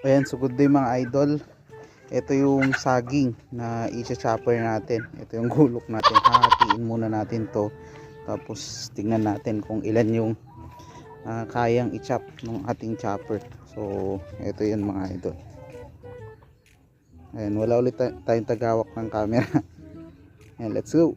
Ayan, so good day mga idol. Ito yung saging na i-chopper natin. Ito yung gulok natin. Hahatiin muna natin to. Tapos tingnan natin kung ilan yung ah, kayang i-chop ng ating chopper. So, ito yun mga idol. Ayan, wala ulit ta- tayong tagawak ng camera. Ayan, let's go.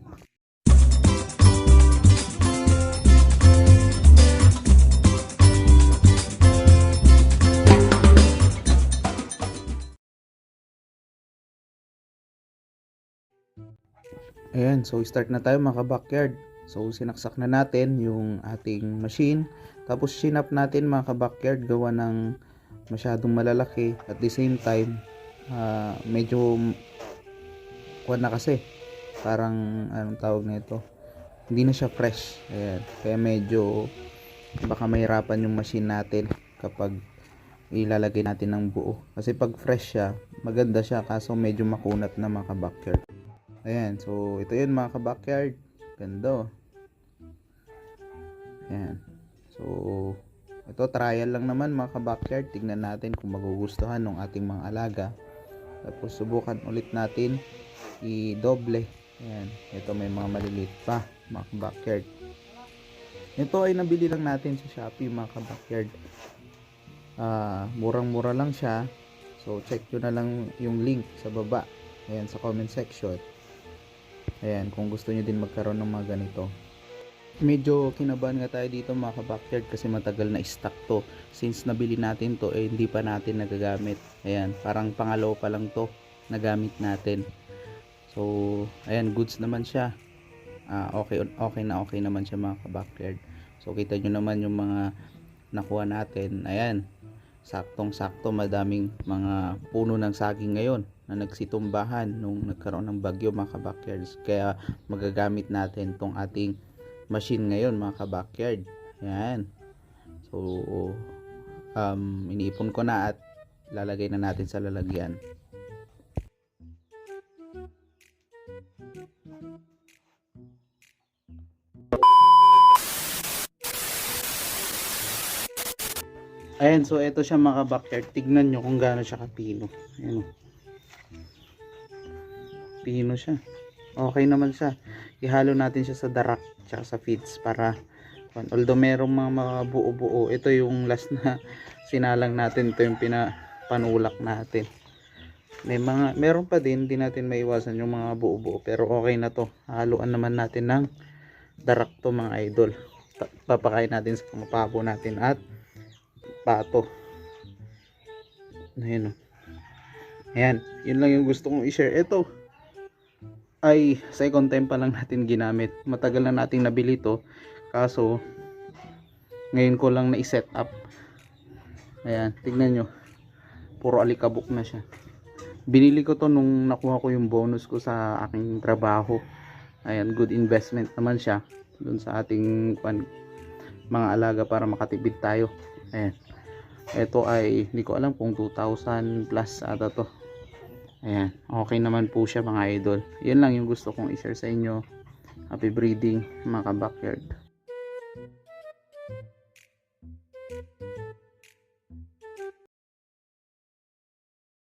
Ayan, so start na tayo mga backyard. So sinaksak na natin yung ating machine. Tapos sinap natin mga backyard gawa ng masyadong malalaki. At the same time, ah, medyo kuwan na kasi. Parang anong tawag na ito. Hindi na siya fresh. Ayan. Kaya medyo baka mahirapan yung machine natin kapag ilalagay natin ng buo. Kasi pag fresh siya, maganda siya kaso medyo makunat na mga backyard. Ayan, so ito yun mga ka-backyard. Ganda. oh. Ayan. So, ito trial lang naman mga ka-backyard. Tignan natin kung magugustuhan ng ating mga alaga. Tapos subukan ulit natin i-doble. Ayan. Ito may mga maliliit pa mga ka-backyard. Ito ay nabili lang natin sa Shopee mga ka-backyard. Ah, murang-mura lang siya. So, check nyo na lang yung link sa baba. Ayan, sa comment section. Ayan, kung gusto nyo din magkaroon ng mga ganito. Medyo kinabahan nga tayo dito mga ka-backyard kasi matagal na stock to. Since nabili natin to, eh hindi pa natin nagagamit. Ayan, parang pangalaw pa lang to nagamit natin. So, ayan, goods naman siya. Ah, okay, okay na okay naman siya mga ka-backyard. So, kita nyo naman yung mga nakuha natin. Ayan, saktong-sakto madaming mga puno ng saging ngayon na nagsitumbahan nung nagkaroon ng bagyo mga kabackyards kaya magagamit natin tong ating machine ngayon mga kabakyard yan so um, iniipon ko na at lalagay na natin sa lalagyan Ayan, so ito siya mga backyard. Tignan nyo kung gaano siya kapino. Ayan. o. Pino siya. Okay naman siya. Ihalo natin siya sa darak tsaka sa feeds para although merong mga, mga buo-buo, ito yung last na sinalang natin. Ito yung pinapanulak natin. May mga, meron pa din, hindi natin maiwasan yung mga buo-buo. Pero okay na to. Haluan naman natin ng darak to mga idol. Pa- Papakain natin sa pamapabo natin at pato. Ayan o. Ayan. Yun lang yung gusto kong i-share. Ito ay second time pa lang natin ginamit. Matagal na nating nabili to. Kaso ngayon ko lang na-set up. Ayan. Tignan nyo. Puro alikabok na siya. Binili ko to nung nakuha ko yung bonus ko sa aking trabaho. Ayan. Good investment naman siya. Dun sa ating kwan, mga alaga para makatipid tayo. Ayan. Ito ay hindi ko alam kung 2,000 plus ata to. Ayan, okay naman po siya mga idol. Yun lang yung gusto kong i-share sa inyo. Happy breeding mga backyard.